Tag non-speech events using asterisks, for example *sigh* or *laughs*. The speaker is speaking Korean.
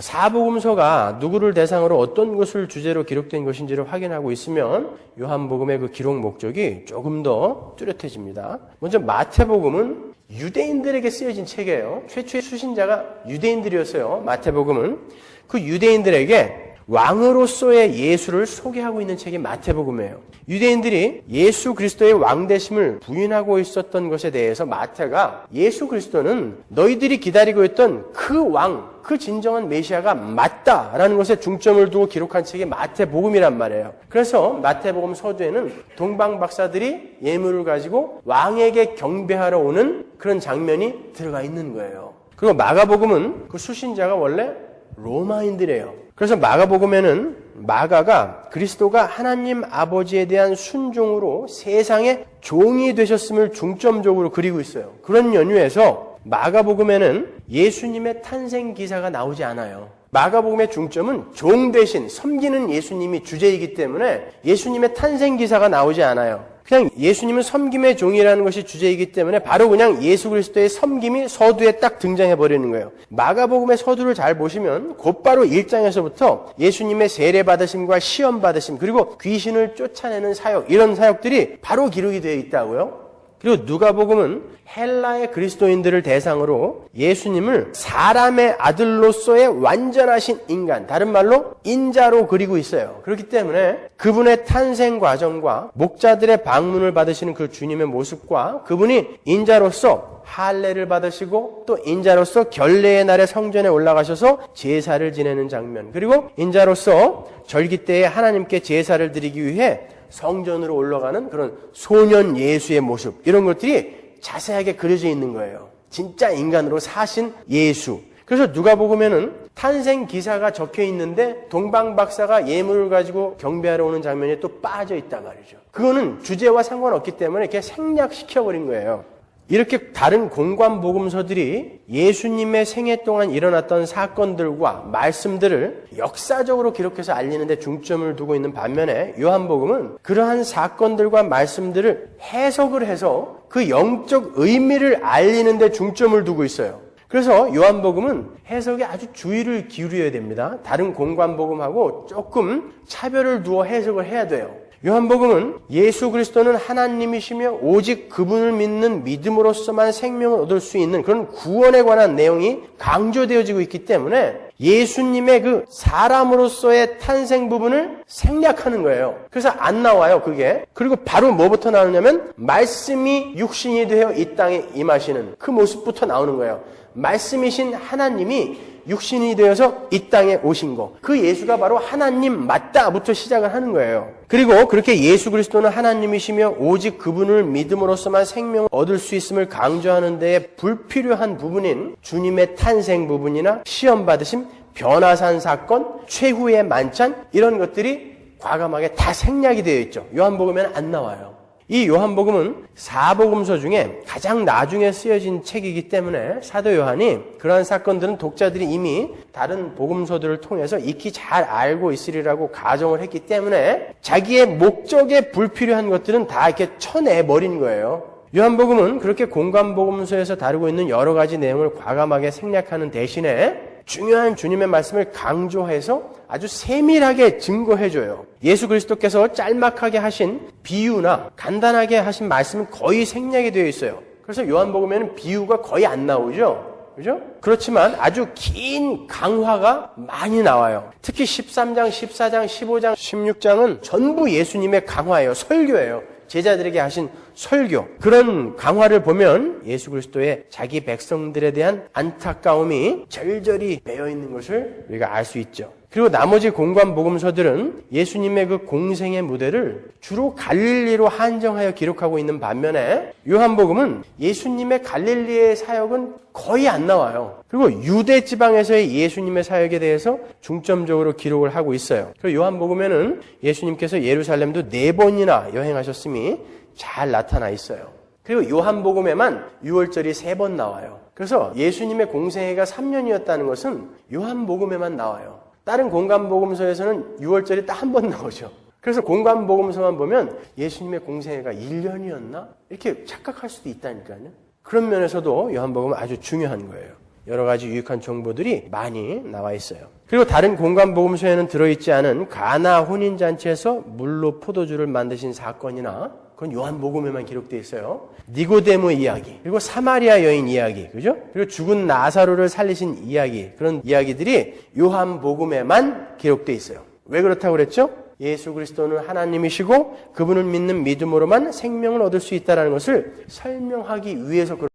사복음서가 누구를 대상으로 어떤 것을 주제로 기록된 것인지를 확인하고 있으면 요한복음의 그 기록 목적이 조금 더 뚜렷해집니다. 먼저 마태복음은 유대인들에게 쓰여진 책이에요. 최초의 수신자가 유대인들이었어요. 마태복음은 그 유대인들에게 왕으로서의 예수를 소개하고 있는 책이 마태복음이에요. 유대인들이 예수 그리스도의 왕대심을 부인하고 있었던 것에 대해서 마태가 예수 그리스도는 너희들이 기다리고 있던 그 왕, 그 진정한 메시아가 맞다라는 것에 중점을 두고 기록한 책이 마태복음이란 말이에요. 그래서 마태복음 서두에는 동방 박사들이 예물을 가지고 왕에게 경배하러 오는 그런 장면이 들어가 있는 거예요. 그리고 마가복음은 그 수신자가 원래 로마인들이에요. 그래서 마가복음에는 마가가 그리스도가 하나님 아버지에 대한 순종으로 세상의 종이 되셨음을 중점적으로 그리고 있어요. 그런 연유에서 마가복음에는 예수님의 탄생 기사가 나오지 않아요. 마가복음의 중점은 종 대신 섬기는 예수님이 주제이기 때문에 예수님의 탄생 기사가 나오지 않아요. 그냥 예수님은 섬김의 종이라는 것이 주제이기 때문에 바로 그냥 예수 그리스도의 섬김이 서두에 딱 등장해 버리는 거예요. 마가복음의 서두를 잘 보시면 곧바로 1장에서부터 예수님의 세례 받으심과 시험 받으심 그리고 귀신을 쫓아내는 사역 이런 사역들이 바로 기록이 되어 있다고요. 그리고 누가복음은 헬라의 그리스도인들을 대상으로 예수님을 사람의 아들로서의 완전하신 인간, 다른 말로 인자로 그리고 있어요. 그렇기 때문에 그분의 탄생 과정과 목자들의 방문을 받으시는 그 주님의 모습과 그분이 인자로서 할례를 받으시고 또 인자로서 결례의 날에 성전에 올라가셔서 제사를 지내는 장면 그리고 인자로서 절기 때에 하나님께 제사를 드리기 위해 성전으로 올라가는 그런 소년 예수의 모습 이런 것들이 자세하게 그려져 있는 거예요. 진짜 인간으로 사신 예수. 그래서 누가 보면은 탄생 기사가 적혀 있는데 동방 박사가 예물을 가지고 경배하러 오는 장면이 또 빠져 있단 말이죠. 그거는 주제와 상관없기 때문에 이렇게 생략시켜 버린 거예요. 이렇게 다른 공관 복음서들이 예수님의 생애 동안 일어났던 사건들과 말씀들을 역사적으로 기록해서 알리는데 중점을 두고 있는 반면에 요한복음은 그러한 사건들과 말씀들을 해석을 해서 그 영적 의미를 알리는데 중점을 두고 있어요. 그래서 요한복음은 해석에 아주 주의를 기울여야 됩니다. 다른 공관복음하고 조금 차별을 두어 해석을 해야 돼요. 요한복음은 예수 그리스도는 하나님이시며 오직 그분을 믿는 믿음으로서만 생명을 얻을 수 있는 그런 구원에 관한 내용이 강조되어지고 있기 때문에 예수님의 그 사람으로서의 탄생 부분을 생략하는 거예요. 그래서 안 나와요, 그게. 그리고 바로 뭐부터 나오냐면 말씀이 육신이 되어 이 땅에 임하시는 그 모습부터 나오는 거예요. 말씀이신 하나님이 육신이 되어서 이 땅에 오신 거. 그 예수가 바로 하나님 맞다부터 시작을 하는 거예요. 그리고 그렇게 예수 그리스도는 하나님이시며 오직 그분을 믿음으로써만 생명을 얻을 수 있음을 강조하는 데에 불필요한 부분인 주님의 탄생 부분이나 시험 받으심, 변화산 사건, 최후의 만찬 이런 것들이 과감하게 다 생략이 되어 있죠. 요한복음에는 안 나와요. 이 요한복음은 사복음서 중에 가장 나중에 쓰여진 책이기 때문에 사도 요한이 그러한 사건들은 독자들이 이미 다른 복음서들을 통해서 익히 잘 알고 있으리라고 가정을 했기 때문에 자기의 목적에 불필요한 것들은 다 이렇게 쳐내버린 거예요. 요한복음은 그렇게 공간복음서에서 다루고 있는 여러 가지 내용을 과감하게 생략하는 대신에 중요한 주님의 말씀을 강조해서 아주 세밀하게 증거해줘요. 예수 그리스도께서 짤막하게 하신 비유나 간단하게 하신 말씀은 거의 생략이 되어 있어요. 그래서 요한복음에는 비유가 거의 안 나오죠. 그죠? 그렇지만 아주 긴 강화가 많이 나와요. 특히 13장, 14장, 15장, 16장은 전부 예수님의 강화예요. 설교예요. 제자들에게 하신 설교 그런 강화를 보면 예수 그리스도의 자기 백성들에 대한 안타까움이 절절히 배어 있는 것을 우리가 알 수 있죠. 그리고 나머지 공관 복음서들은 예수님의 그 공생의 무대를 주로 갈릴리로 한정하여 기록하고 있는 반면에 요한복음은 예수님의 갈릴리의 사역은 거의 안 나와요. 그리고 유대 지방에서의 예수님의 사역에 대해서 중점적으로 기록을 하고 있어요. 그리고 요한복음에는 예수님께서 예루살렘도 네 번이나 여행하셨음이 잘 나타나 있어요. 그리고 요한복음에만 6월절이 세 번 나와요. 그래서 예수님의 공생애가 3년이었다는 것은 요한복음에만 나와요. 다른 공간복음서에서는 6월절이 딱 한 번 *laughs* 나오죠. 그래서 공간복음서만 보면 예수님의 공생애가 1년이었나? 이렇게 착각할 수도 있다니까요. 그런 면에서도 요한복음은 아주 중요한 거예요. 여러 가지 유익한 정보들이 많이 나와 있어요. 그리고 다른 공간 복음서에는 들어있지 않은 가나 혼인 잔치에서 물로 포도주를 만드신 사건이나 그건 요한 복음에만 기록되어 있어요. 니고데모 이야기, 그리고 사마리아 여인 이야기, 그죠? 그리고 죽은 나사로를 살리신 이야기, 그런 이야기들이 요한 복음에만 기록되어 있어요. 왜 그렇다고 그랬죠? 예수 그리스도는 하나님이시고 그분을 믿는 믿음으로만 생명을 얻을 수 있다는 것을 설명하기 위해서 그렇